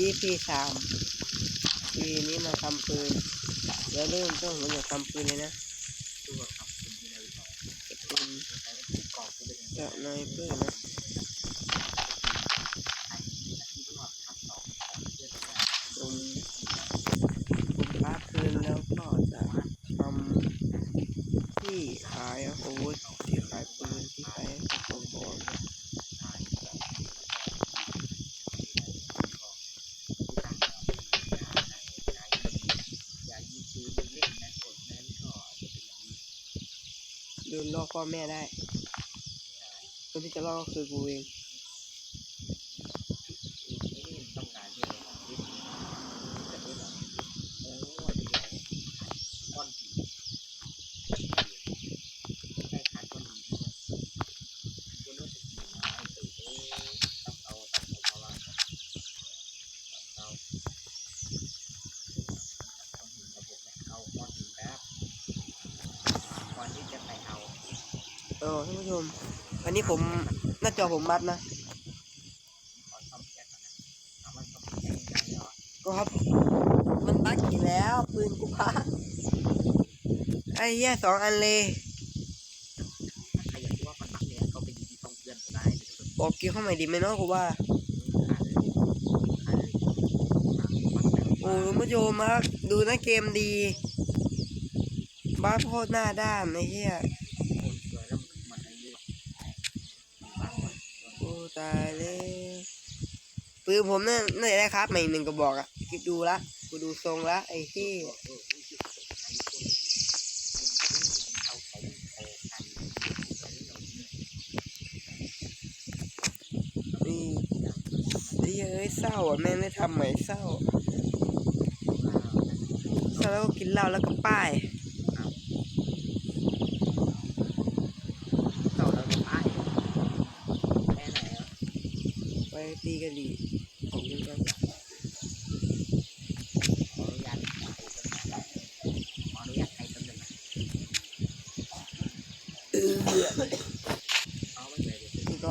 พี่สามปีนี้มาทำปืนแล้วเริ่มต้นผมอยากทำปืนเลยนะตับคุณมีอะไรต่อปืนใช้ที่กรอบเป็นยังไงจากนายเพื่อนนะใช้ที่รอดทับสองของเพื่อนผมผมพาปืนแล้วก็จะทำที่ขายอาวุธที่ขายปืนที่ขายกระบอก อย่ายิงปืนเล่นนะกดนั้นก็จะเป็นอย่างนี้ โดนล่อพ่อแม่ได้คนที่จะล่อกคือกูเอง เออท่านผู้ชม อันนี้ผมหน้าจอผมมัดนะ ก็ครับ มันบั๊กอีกแล้ว ปืนกูพัไอ้แย่สองอันเลยบอกกิ้วเข้าใหม่ดีไหมเนาะกูว่า โอ้ท่านผู้ชมากดูนะเกมดี บ้าโคตรหน้าด้านไอ้เหี้ย โคนสวยแล้วมันอายุบางวัน โอ้ ตายเลยปืนผมเนี่ยน่าจะได้ครับใหม่หนึ่งกระบอกอะคิดดูละกูดูทรงละไอ้เหี้ยเออเออไอ้คนมันก็ต้องเอาของโอ้กันไปเรื่นี่เฮ้ยเอ้ยเศร้าอะแม่ได้ทำใหม่เศร้าเศร้าแล้วก็กินเหล้าแล้วก็ป้าย ๆเข้าแล้วก็ป้ายแค่ไหนอะ ไปตีกะหรี่ของมึงกัน ขออนุญาตใครตำแหน่งขออนุญาตใครตำแหน่ง เออ เอาไม่เลยเดี๋ยว นี่ก็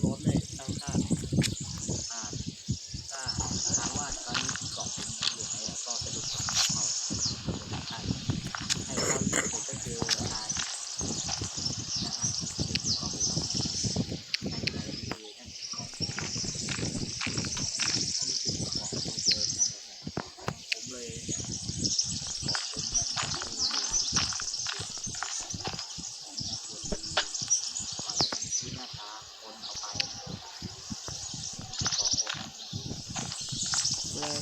พร้อมเลยตั้งค่า อ่าถ้าถามว่าตอนนี้กล่องผมอยู่ไหนแล้วก็ไปดูของเขาใช่ให้เราที่ผมก็คืออ่าของผมใช่ใช่คือนั่นของอันนี้คือของผมเจอนั่นแหละผมเลยเนี่ยของผมนั่นคือที่หน้าตาคนเอาไปของผม เลย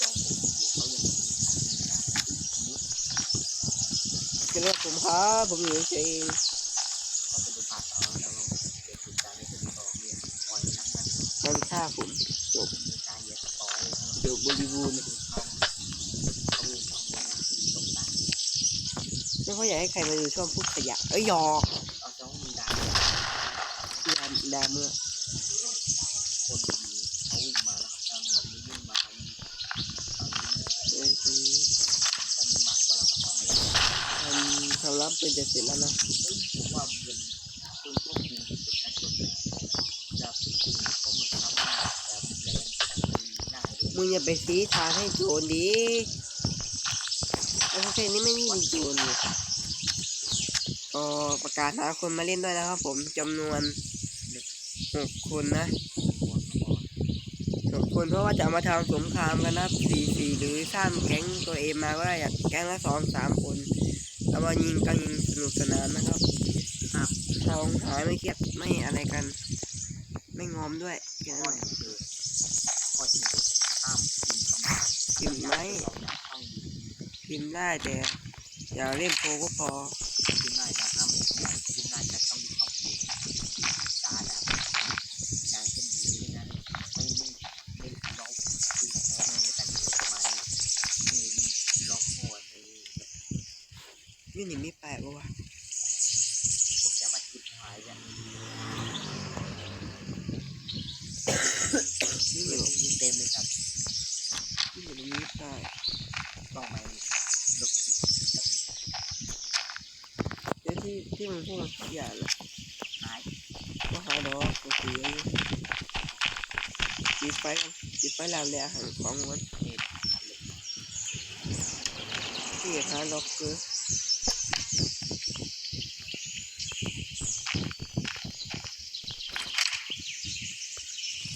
จองผมอยู่เขายังมีอันนี้นะมุด จะเรียกผมครับผมอยู่เฉย เราไปดูภาพต่อแล้วเราเกิดเหตุการณ์ใน สตอเรียนปล่อยนักนักๆมันฆ่าผมจบมีการเหยียดนะจบบริบูรณ์ดูเขาเขาลูกของมันไม่ค่อยอยากให้ใครมาดูช่องพูดขยะ เอ้ยยอกเอาจ้องมีด่าดามดามเมื่อ คนดีเขาวิ่งมาแล้วครับทางเราวิ่งมาทางนี้ทางนี้ เอ้ยคือ ตอนนี้หมักว่าเราทำอะไร ทำทำรับเป็นจะเสร็จแล้วนะซึ่งผมว่าเป็นคุณควบคุมจุดแอคชั่นจากจุดที่เขามันสามารถแบบแรงง่ายเลยมึงอย่าไปซีทางให้โจรดิไอ้ประเภทนี้ไม่มีโจรเลยก็ประกาศหาคนมาเล่นด้วยนะครับผมจำนวนหกคนนะหกคนเพราะว่าจะมาทำสงครามกันนะสี่สี่หรือสร้างแก๊งตัวเองมาก็ได้อยากแก๊งละสองสามคน เอามายิงกันสนุกสนานนะครับอะทองหายไม่เครียดไม่อะไรกัน ไม่งอมด้วยแค่นั้นแหละที่คือข้อที่หมกินไหมเราอยากต้องกินได้แต่อย่าเล่นโปก็พอกินได้แต่ห้ามกินได้แต่ต้องมีขอบเขตการแบบการเช่นนี้นะไม่ไม่ไม่ล็อกคือแค่แต่ประมาณนี้ไม่ล็อกโอนเลย นี่นี่มีแปลกปะวะจะมาคิดหายอย่างนี้นี่เต็นี่มเต็มเลยครับนี่นี่มีแปลกต้องไม่ลบสิเดี๋ยวที่ที่มึงพูดทุกอย่างนะหายก็หาดอกก็คือคิดไฟกันปิดไฟแล้วเลยอาหารของมันเอ็ดทำเลย ที่หาล็อกเกอร์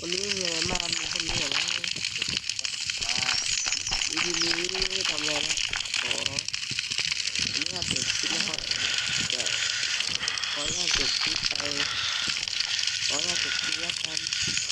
วันนี้มีอะไรมากมีคนนี้เหรอว่าวิธีนี้ทำอะไรนะขออนุญาตเปิดคลิปนะครับจะขออนุญาตเปิดคลิปไปขออนุญาตเปิดคลิปแล้วกับ